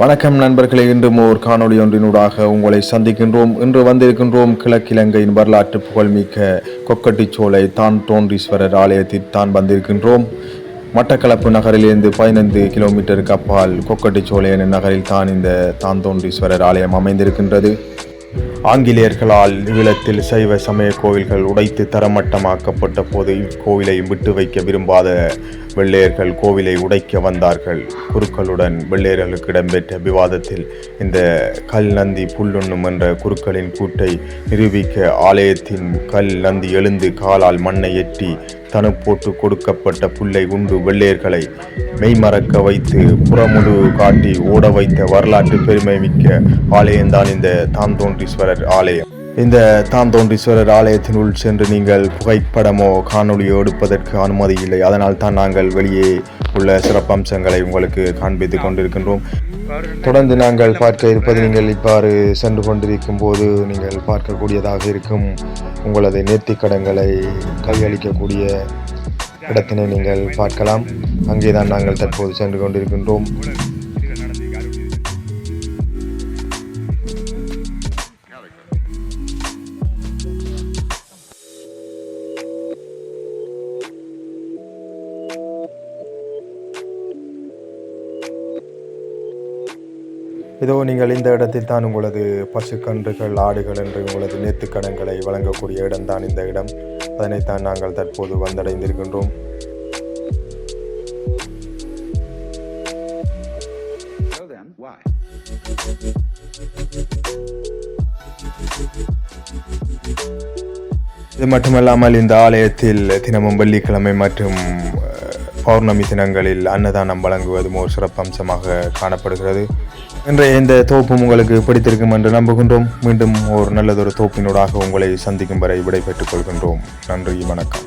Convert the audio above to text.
வணக்கம் நண்பர்களே இன்றும் ஓர் காணொலி ஒன்றினூடாக உங்களை சந்திக்கின்றோம். இன்று வந்திருக்கின்றோம் கிழக்கிழங்கையின் வரலாற்று புகழ்மிக்க கொக்கட்டிச்சோலை தான் தோன்றீஸ்வரர் ஆலயத்தில் தான் வந்திருக்கின்றோம். மட்டக்களப்பு நகரிலிருந்து பதினைந்து கிலோமீட்டருக்கு அப்பால் கொக்கட்டிச்சோலை எனும் நகரில் தான் இந்த தான் தோன்றீஸ்வரர் ஆலயம் அமைந்திருக்கின்றது. ஆங்கிலேயர்களால் ஈழத்தில் சைவ சமய கோவில்கள் உடைத்து தரமட்டமாக்கப்பட்ட போது இக்கோவிலை விட்டு வைக்க விரும்பாத வெள்ளையர்கள் கோவிலை உடைக்க வந்தார்கள். குருக்களுடன் வெள்ளையர்களுக்கு இடம்பெற்ற விவாதத்தில் இந்த கல் நந்தி புல்லுண்ணும் என்ற குருக்களின் கூட்டை நிரூபிக்க ஆலயத்தின் கல் நந்தி எழுந்து காலால் மண்ணை எட்டி தனு போட்டு கொடுக்கப்பட்ட புல்லை உண்டு வெள்ளையர்களை மெய்மறக்க வைத்து புறமுழு காட்டி ஓட வைத்த வரலாற்று பெருமை மிக்க ஆலயம்தான் இந்த தாந்தோன்றீஸ்வரர் ஆலயம். இந்த தாந்தோன்றீஸ்வரர் ஆலயத்தினுள் சென்று நீங்கள் புகைப்படமோ காணொளியோ எடுப்பதற்கு அனுமதி இல்லை. அதனால் தான் நாங்கள் வெளியே உள்ள சிறப்பம்சங்களை உங்களுக்கு காண்பித்துக் கொண்டிருக்கின்றோம். தொடர்ந்து நாங்கள் பார்க்க இருப்பது நீங்கள் இவ்வாறு சென்று கொண்டிருக்கும் போது நீங்கள் பார்க்கக்கூடியதாக இருக்கும். உங்களது நேர்த்திக்கடன்களை கையளிக்கக்கூடிய இடத்தினை நீங்கள் பார்க்கலாம். அங்கேதான் நாங்கள் தற்போது சென்று கொண்டிருக்கின்றோம். இதோ நீங்கள் இந்த இடத்தில் தான் உங்களது பசுக்கன்றுகள் ஆடுகள் என்று உங்களது நேர்த்திக்கடன்களை வழங்கக்கூடிய இடம்தான் இந்த இடம். அதனைத்தான் நாங்கள் தற்போது வந்தடைந்திருக்கின்றோம். இது மட்டுமல்லாமல் இந்த ஆலயத்தில் தினமும் வெள்ளிக்கிழமை மற்றும் பௌர்ணமி தினங்களில் அன்னதானம் வழங்குவதும் ஒரு சிறப்பம்சமாக காணப்படுகிறது. இன்றைய இந்த தோப்பும் உங்களுக்கு பிடித்திருக்கும் என்று நம்புகின்றோம். மீண்டும் ஒரு நல்லதொரு தோப்பினூடாக உங்களை சந்திக்கும் வரை விடைபெற்றுக் கொள்கின்றோம். நன்றி வணக்கம்.